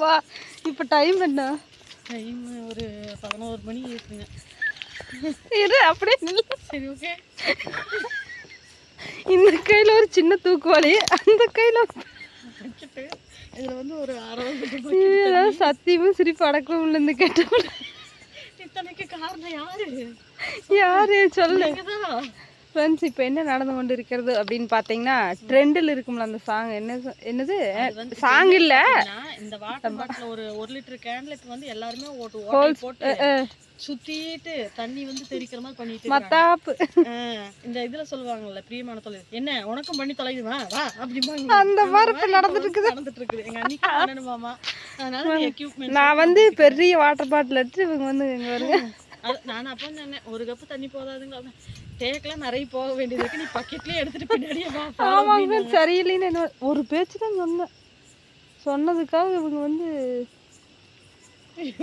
வா. இப்போ டைம் என்ன? டைம் ஒரு பதினோரு மணி இருக்குங்க. இரு அப்படியே நில்லு. சரி ஓகே இந்த கையில் ஒரு சின்ன தூக்குவாளி அந்த கையில் இதில் வந்து ஒரு அரை ஏதாவது சத்தியமும் சிரிப்பு அடக்கவும் இல்லை இந்த கேட்ட இத்தனைக்கு காரணம் யாரு? யாரு? சொல்லு. நீங்கதான். ஃப்ரெண்ட்ஸ் இப்போ என்ன நடந்து கொண்டு இருக்கிறது அப்படின்னு பார்த்தீங்கன்னா ட்ரெண்டில் இருக்கும்ல அந்த சாங் என்ன என்னது? சாங் இல்ல. இந்த வாட்டர் பாட்டில் ஒரு ஒரு லிட்டர் கேன்ல இப்போ வந்து எல்லாருமே ஓட்டு ஓட்டை போட்டு சுத்திட்டு தண்ணி வந்து தெரிக்கிற மாதிரி பண்ணிட்டு. மத்தாப்பு. இந்த இதுல சொல்லுவாங்கல்ல பிரியமான தொழில். என்ன உனக்கும் பண்ணி தொலையுமா? வா அப்படிம்பாங்க. அந்த மாதிரி நடந்துட்டு இருக்குது. நடந்துட்டு இருக்குது. எங்க அன்னைக்கு பண்ணணுமாமா அதனால எக்யூப்மெண்ட் நான் வந்து பெரிய வாட்டர் பாட்டில் எடுத்து இவங்க வந்து இங்கே வருங்க. நான் அப்போ சொன்னேன் ஒரு கப்பு தண்ணி போதாதுங்களா தேக்கெல்லாம் நிறைய போக வேண்டியது இருக்கு. நீ பக்கெட்லயே எடுத்துட்டு பின்னாடியே ஆமாங்க சரியில்லைன்னு என்ன ஒரு பேச்சு தான் சொன்னேன். சொன்னதுக்காக இவங்க வந்து.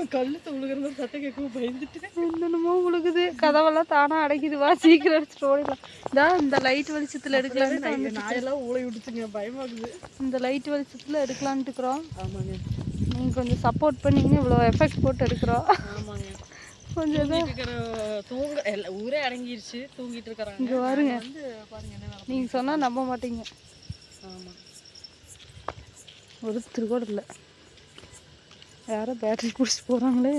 கழுத்து உழுகிற மாதிரி சத்தம் கேட்கவும் பயந்துட்டு என்னென்னமோ உழுகுது. கதவெல்லாம் தானா அடைக்குது. வா சீக்கிரம் எடுத்துட்டு ஓடிடலாம் இதான் இந்த லைட் வெளிச்சத்தில் வந்து- நாயெல்லாம் ஊழை விட்டுச்சுங்க பயமாகுது. இந்த லைட் வெளிச்சத்தில் எடுக்கலான்ட்டு இருக்கிறோம். ஆமாங்க. நீங்கள் கொஞ்சம் சப்போர்ட் பண்ணீங்கன்னு இவ்வளோ எஃபெக்ட் போட்டு எடுக்கிறோம். ஆமாங்க. கொஞ்சம் தூங்க ஊரே அடங்கிருச்சு தூங்கிட்டு இருக்கிறாங்க. இங்க பாருங்க. நீங்கள் சொன்னால் நம்ப மாட்டீங்க. ஆமா. ஒருத்தர் கூட இல்லை யாரோ பேட்டரி போகிறாங்களே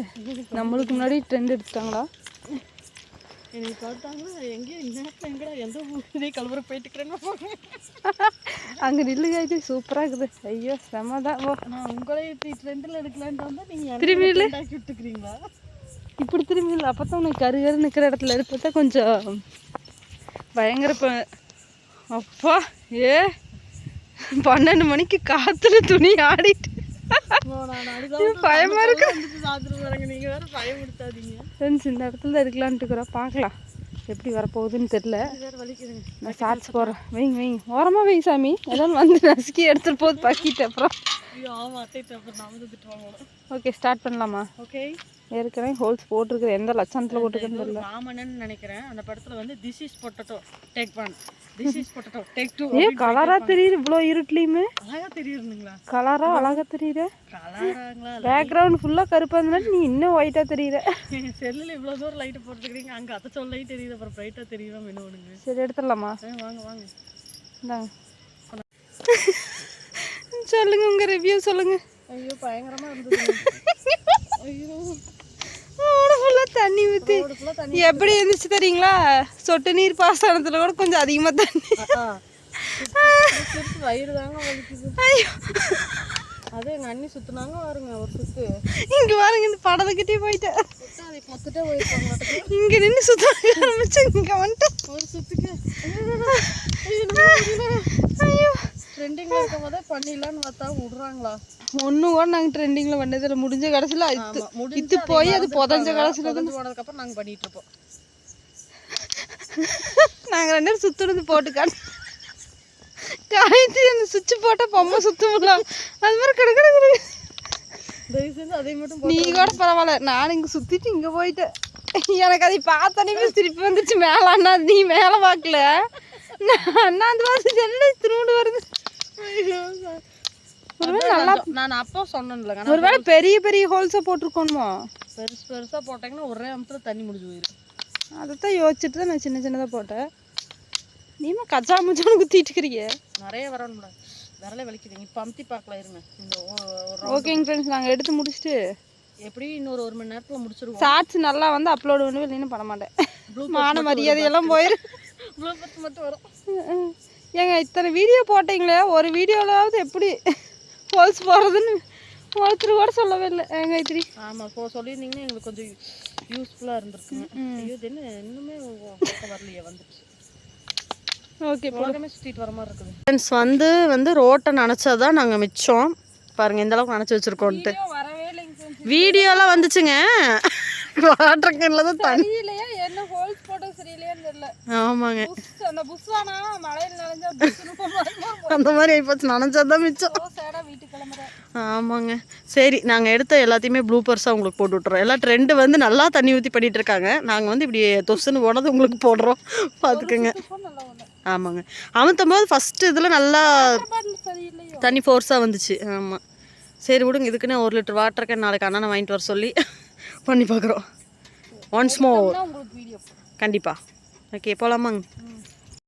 நம்மளுக்கு முன்னாடி ட்ரெண்ட் எடுத்துட்டாங்களா? என்னை பார்த்தாங்கன்னா எங்கேயும் இந்நேரத்தில் எங்கடா எந்த இதே கலவர போயிட்டு இருக்கிறேன்னு அங்கே இது சூப்பராக இருக்குது. ஐயோ செம தான் நான் உங்களே ட்ரெண்டில் எடுக்கலான்ட்டு வந்தால் நீங்கள் திரும்பி விட்டுக்கிறீங்களா? இப்படி திரும்பி இல்லை அப்போ தான் உனக்கு கரு கரு நிற்கிற இடத்துல எடுத்தா தான் கொஞ்சம் பயங்கர ப- அப்பா ஏ பன்னெண்டு மணிக்கு காத்துல துணி ஆடிட்டு. பயமா இருக்கு? ஃப்ரெண்ட்ஸ் இந்த இடத்துல தான் எடுக்கலான்ட்டு இருக்கிறோம். பார்க்கலாம். எப்படி வரப்போகுதுன்னு தெரில நான் ஷார்ட்ஸ் போடுறேன் வைங்க வைங்க. ஓரமாக வைங்க சாமி. எல்லாம் வந்து நசுக்கி எடுத்துகிட்டு போகுது பக்கிட்டு அப்புறம். ஐயோ ஆமாம் அத்தை அப்புறம் திட்டுவாங்க ஓகே ஸ்டார்ட் பண்ணலாமா? ஓகே. ஏற்கனவே ஹோல்ஸ் போட்டிருக்குது. எந்த லட்சணத்தில் போட்டிருக்குன்னு தெரியல. ராமனன் நினைக்கிறேன். அந்த படத்துல வந்து this is potato take one this is potato take two ஏ கலராக தெரியுது இவ்வளோ இருட்லேயுமே அழகா தெரியுதுங்களா? கலராக அழகாக தெரியுது? கலராங்களா பேக்ரவுண்ட் ஃபுல்லாக கருப்பாக இருந்தாலும் நீ இன்னும் ஒயிட்டாக தெரியுற செல்லுல இவ்வளவு தூரம் லைட் போட்டுக்கிறீங்க அங்க அத்தை சொல்ல லைட் தெரியுது. அப்புறம் பிரைட்டா தெரியுமா மெனுவனுங்க சரி எடுத்துடலாமா? வாங்க வாங்க. இந்தாங்க. சொல்லுங்க உங்க ரிவ்யூ சொல்லுங்க. ஐயோ பயங்கரமா இருந்தது ஐயோ. ஃபுல்லாக தண்ணி ஊற்றி எப்படி இருந்துச்சு தெரியுங்களா? சொட்டு நீர் பாசனத்தில் கூட கொஞ்சம் அதிகமாக தண்ணி. வயிறு தாங்க வலிக்குது. ஐயோ. அது எங்க அண்ணி சுத்துனாங்க பாருங்க ஒரு சுத்து. இங்கே பாருங்க இந்த படத்துக்கிட்டே போயிட்டேன் பார்த்துட்டே போயிருப்பாங்க இங்கே நின்று சுத்த ஆரம்பிச்சு இங்கே வந்துட்டு. ஒரு சுத்துக்கு. பண்ணிடலான்னு பார்த்தா விடுறாங்களா? ஒன்றும் கூட நாங்கள் ட்ரெண்டிங்கில் பண்ணதில்ல முடிஞ்ச கடைசியில் இது ஆமா முடிஞ்சு இது அதை போய் அது. புதஞ்ச கடைசியில் புதஞ்சு போனதுக்கு அப்புறம் நாங்க பண்ணிட்டு இருப்போம். நாங்கள் ரெண்டு பேரும் சுற்றுறது போட்டுக்கான் காயத்ரி அந்த சுவிட்ச் போட்டால் பொம்மை சுத்தமுல்ல அது மாதிரி கிடக்கு தயவு செஞ்சு அதை மட்டும் நீ கூட பரவாயில்ல. நான் இங்கே சுற்றிட்டு இங்கே போயிட்டேன் எனக்கு அதை பார்த்தோன்னே திருப்பி வந்துருச்சு. மேலே அண்ணா நீ மேலே பார்க்கல. நான் அந்த மாதிரி திரும்ப வருது நான் அப்போ சொன்னேன்லங்க ஆனா ஒருவேளை பெரிய பெரிய ஹோல்ஸாக போட்டிருக்கோணுமா? பெருசு பெருசா போட்டாங்கன்னா ஒரே அமுத்துல தண்ணி முடிஞ்சு போயிடும் அதைத்தான் யோசிச்சுட்டு தான் நான் சின்ன சின்னதாக போட்டேன். நீமா கச்சா முச்சான்னு குத்திட்டு இருக்கிறீங்க நிறைய வரணும்ல விரலே வலிக்குதுங்க இப்போ அமுத்தி பார்க்கலாம் இருங்க. இந்த. ஓகேங்க ஃப்ரெண்ட்ஸ் நாங்கள் எடுத்து முடிச்சுட்டு எப்படியும் இன்னொரு ஒரு மணி நேரத்துல முடிச்சிருவோம். ஷார்ட்ஸ் நல்லா வந்து அப்லோட் பண்ணுவேன் இல்லைன்னு பண்ண மாட்டேன். மான மரியாதையெல்லாம் போயிடும் ப்ளூபர்ஸ் மட்டும் வரும். ஏங்க இத்தனை வீடியோ போட்டீங்களே? ஒரு வீடியோலாவது எப்படி? ஹோல்ஸ் போடுறதுன்னு ஒருத்தர் கூட சொல்லவே இல்லை. ஏங்க இத்திரி ஆமா இப்போ சொல்லியிருந்தீங்கன்னா எங்களுக்கு கொஞ்சம் யூஸ்ஃபுல்லா இருந்திருக்குங்க ஐயோ இது என்ன இன்னுமே வரலையே வந்துருச்சு ஓகே உலகமே வர மாதிரி இருக்குது. ஃப்ரெண்ட்ஸ் வந்து வந்து ரோட்டை நினச்சதான் நாங்கள் மிச்சம். பாருங்க இந்த அளவுக்கு நினச்சி வச்சிருக்கோன்ட்டு. வீடியோலாம் வந்துச்சுங்க. வாட்டர் கேனில் தான் தண்ணி. தெரியலையா என்ன ஹோல்ஸ் போட்டது சரியில்லையான்னு தெரியல. ஆமாங்க. அந்த புஷ்வானா மழையில் நனைஞ்சா அந்த மாதிரி ஆயிப்போச்சு நினச்சது தான் மிச்சம் ஆமாங்க. சரி நாங்கள் எடுத்த எல்லாத்தையுமே ப்ளூப்பர்ஸாக உங்களுக்கு போட்டு விட்றோம் எல்லாம் ட்ரெண்டு வந்து நல்லா தண்ணி ஊற்றி பண்ணிட்டு இருக்காங்க. நாங்கள் வந்து இப்படி தொசுன்னு போனது உங்களுக்கு போடுறோம். பார்த்துக்குங்க ஆமாங்க. அமுத்தும் போது ஃபஸ்ட்டு இதில் நல்லா தண்ணி ஃபோர்ஸாக வந்துச்சு. ஆமாம் சரி விடுங்க. இதுக்குன்னு ஒரு லிட்டர் வாட்டர் கேன் நாளைக்கு அண்ணனை வாங்கிட்டு வர சொல்லி பண்ணி பார்க்குறோம் ஒன்ஸ் மோர் கண்டிப்பாக ஓகே போகலாமாங்க